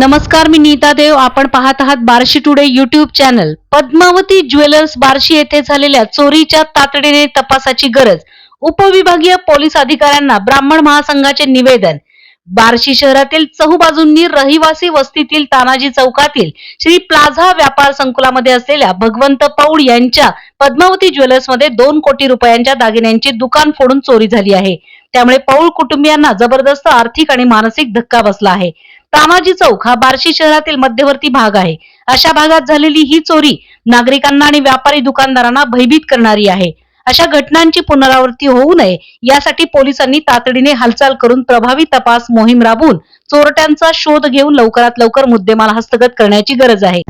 नमस्कार मी नीता देव. आपण पाहत आहात Barshi today YouTube channel Padmavati jewellers Barshi येथे झालेल्या चोरीच्या तातडीने तपासाची गरज. उपविभागीय पोलीस अधिकाऱ्यांना ब्राह्मण महासंघाचे निवेदन. बार्शी शहरातील चहूबाजूंनी रहिवासी वस्तीतील तानाजी चौकातील श्री प्लाझा व्यापार संकुलामध्ये असलेल्या भगवंत पौड यांच्या पद्मावती ज्वेलर्समध्ये दोन कोटी रुपयांच्या दागिन्यांची दुकान फोडून चोरी झाली आहे. त्यामुळे पौळ कुटुंबियांना जबरदस्त आर्थिक आणि मानसिक धक्का बसला आहे. तानाजी चौक हा बार्शी शहरातील मध्यवर्ती भाग आहे. अशा भागात झालेली ही चोरी नागरिकांना आणि व्यापारी दुकानदारांना भयभीत करणारी आहे. अशा घटनांची पुनरावृत्ती होऊ नये यासाठी पोलिसांनी तातडीने हालचाल करून प्रभावी तपास मोहीम राबवून चोरट्यांचा शोध घेऊन लवकरात लवकर मुद्देमाल हस्तगत करण्याची गरज आहे.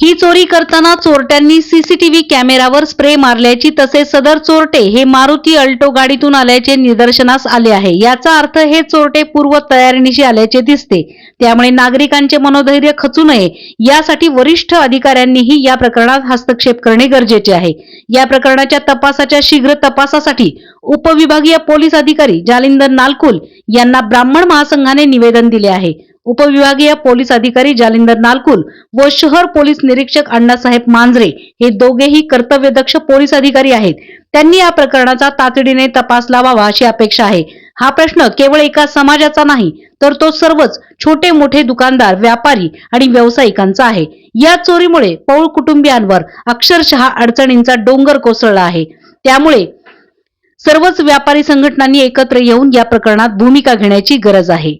ही चोरी करताना चोरट्यांनी सीसीटीव्ही कॅमेरावर स्प्रे मारल्याची तसेच सदर चोरटे हे मारुती अल्टो गाडीतून आल्याचे निदर्शनास आले आहे. याचा अर्थ हे चोरटे पूर्व तयारीनिशी आल्याचे दिसते. त्यामुळे नागरिकांचे मनोधैर्य खचू नये. यासाठी वरिष्ठ अधिकाऱ्यांनीही या प्रकरणात हस्तक्षेप करणे गरजेचे आहे. या प्रकरणाच्या तपासाच्या शीघ्र तपासासाठी उपविभागीय पोलीस अधिकारी जालिंदर नालकुल यांना ब्राह्मण महासंघाने निवेदन दिले आहे. उपविभागीय पोलीस अधिकारी जालिंदर नालकुल व शहर पोलीस निरीक्षक अण्णासाहेब मांजरे हे दोघेही कर्तव्यदक्ष पोलीस अधिकारी आहेत. त्यांनी या प्रकरणाचा तातडीने तपास लावावा अशी अपेक्षा आहे. हा प्रश्न केवळ एका समाजाचा नाही तर तो सर्वच छोटे मोठे दुकानदार व्यापारी आणि व्यावसायिकांचा आहे. या चोरीमुळे पौळ कुटुंबियांवर अक्षरशः अडचणींचा डोंगर कोसळला आहे. त्यामुळे सर्वच व्यापारी संघटनांनी एकत्र येऊन या प्रकरणात भूमिका घेण्याची गरज आहे.